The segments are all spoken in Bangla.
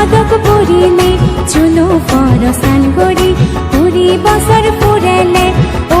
পদক পরিলে চুলো পরসান করি পুরি বছর পুরেলে ও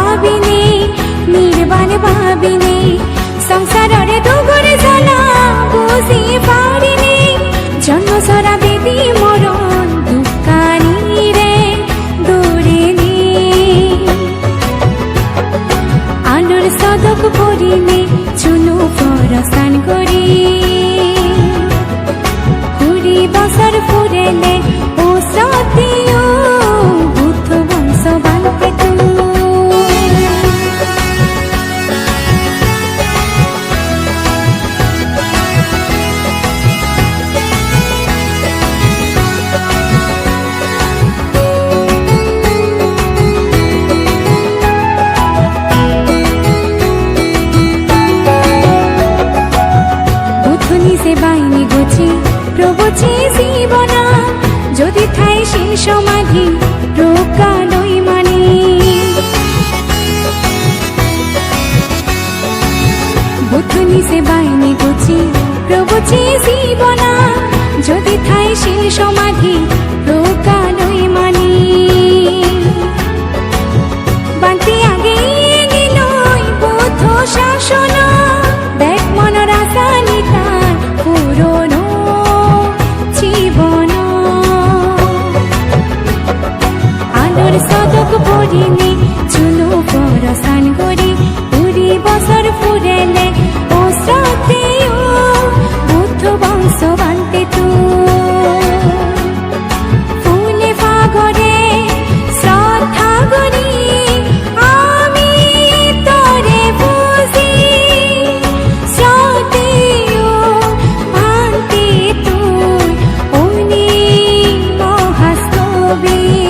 কুড়ি বছর ফুরেলে ও প্রবচি জীবনা। যদি থাই সে সমাধি প্রকালই মানে। বুধুনি সে বাইনি গুছি প্রবচি জীবনা probably